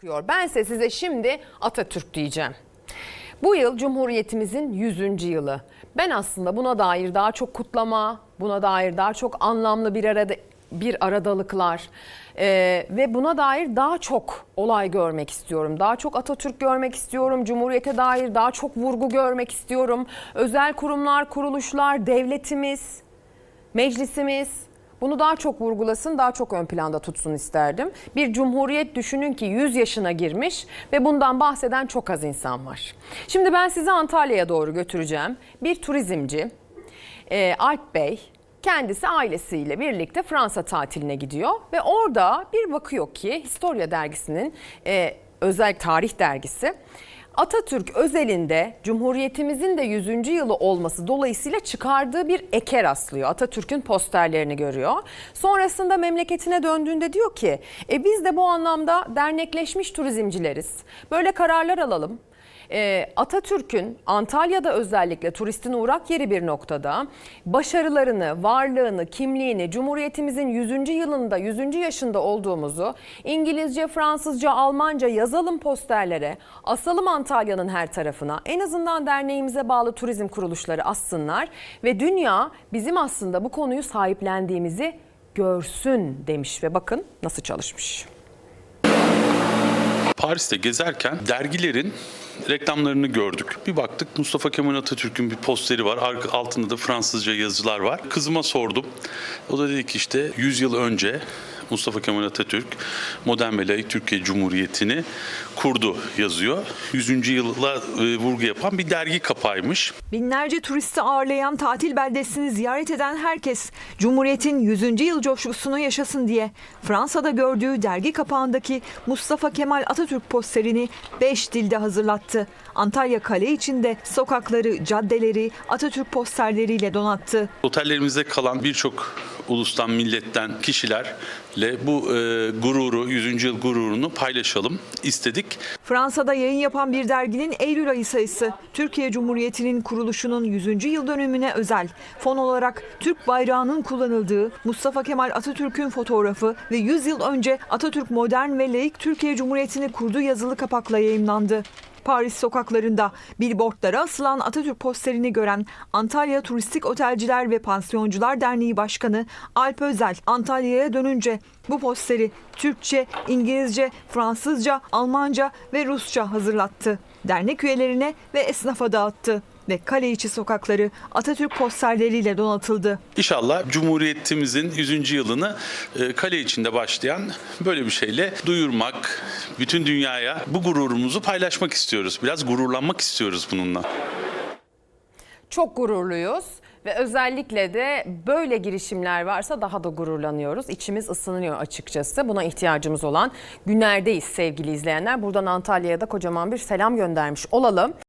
çıkıyor. Bense size şimdi Atatürk diyeceğim. Bu yıl Cumhuriyetimizin 100. yılı. Ben aslında buna dair daha çok kutlama, buna dair daha çok anlamlı bir arada bir aradalıklar eee, ve buna dair daha çok olay görmek istiyorum. Daha çok Atatürk görmek istiyorum. Cumhuriyete dair daha çok vurgu görmek istiyorum. Özel kurumlar, kuruluşlar, devletimiz, meclisimiz bunu daha çok vurgulasın, daha çok ön planda tutsun isterdim. Bir cumhuriyet düşünün ki 100 yaşına girmiş ve bundan bahseden çok az insan var. Şimdi ben sizi Antalya'ya doğru götüreceğim. Bir turizmci e, Alp Bey kendisi ailesiyle birlikte Fransa tatiline gidiyor ve orada bir bakıyor ki Historia dergisinin e, özel tarih dergisi Atatürk özelinde Cumhuriyetimizin de 100. yılı olması dolayısıyla çıkardığı bir eke rastlıyor. Atatürk'ün posterlerini görüyor. Sonrasında memleketine döndüğünde diyor ki e biz de bu anlamda dernekleşmiş turizmcileriz. Böyle kararlar alalım. Ee, Atatürk'ün Antalya'da özellikle turistin uğrak yeri bir noktada başarılarını, varlığını, kimliğini, Cumhuriyetimizin 100. yılında, 100. yaşında olduğumuzu İngilizce, Fransızca, Almanca yazalım posterlere, asalım Antalya'nın her tarafına. En azından derneğimize bağlı turizm kuruluşları assınlar ve dünya bizim aslında bu konuyu sahiplendiğimizi görsün demiş ve bakın nasıl çalışmış. Paris'te gezerken dergilerin reklamlarını gördük. Bir baktık Mustafa Kemal Atatürk'ün bir posteri var. Arka, altında da Fransızca yazılar var. Kızıma sordum. O da dedi ki işte 100 yıl önce Mustafa Kemal Atatürk modern ve layık Türkiye Cumhuriyeti'ni kurdu yazıyor. 100. yıla e, vurgu yapan bir dergi kapağıymış. Binlerce turisti ağırlayan tatil beldesini ziyaret eden herkes Cumhuriyet'in 100. yıl coşkusunu yaşasın diye Fransa'da gördüğü dergi kapağındaki Mustafa Kemal Atatürk posterini 5 dilde hazırlattı. Antalya Kale içinde sokakları, caddeleri Atatürk posterleriyle donattı. Otellerimizde kalan birçok ulustan, milletten kişilerle bu e, gururu, 100. yıl gururunu paylaşalım istedik. Fransa'da yayın yapan bir derginin Eylül ayı sayısı Türkiye Cumhuriyeti'nin kuruluşunun 100. yıl dönümüne özel. Fon olarak Türk bayrağının kullanıldığı Mustafa Kemal Atatürk'ün fotoğrafı ve 100 yıl önce Atatürk modern ve layık Türkiye Cumhuriyeti'ni kurduğu yazılı kapakla yayımlandı. Paris sokaklarında billboardlara asılan Atatürk posterini gören Antalya Turistik Otelciler ve Pansiyoncular Derneği Başkanı Alp Özel Antalya'ya dönünce bu posteri Türkçe, İngilizce, Fransızca, Almanca ve Rusça hazırlattı. Dernek üyelerine ve esnafa dağıttı ve kale içi sokakları Atatürk posterleriyle donatıldı. İnşallah Cumhuriyetimizin 100. yılını e, kale içinde başlayan böyle bir şeyle duyurmak, bütün dünyaya bu gururumuzu paylaşmak istiyoruz. Biraz gururlanmak istiyoruz bununla. Çok gururluyuz ve özellikle de böyle girişimler varsa daha da gururlanıyoruz. İçimiz ısınıyor açıkçası. Buna ihtiyacımız olan günlerdeyiz sevgili izleyenler. Buradan Antalya'ya da kocaman bir selam göndermiş olalım.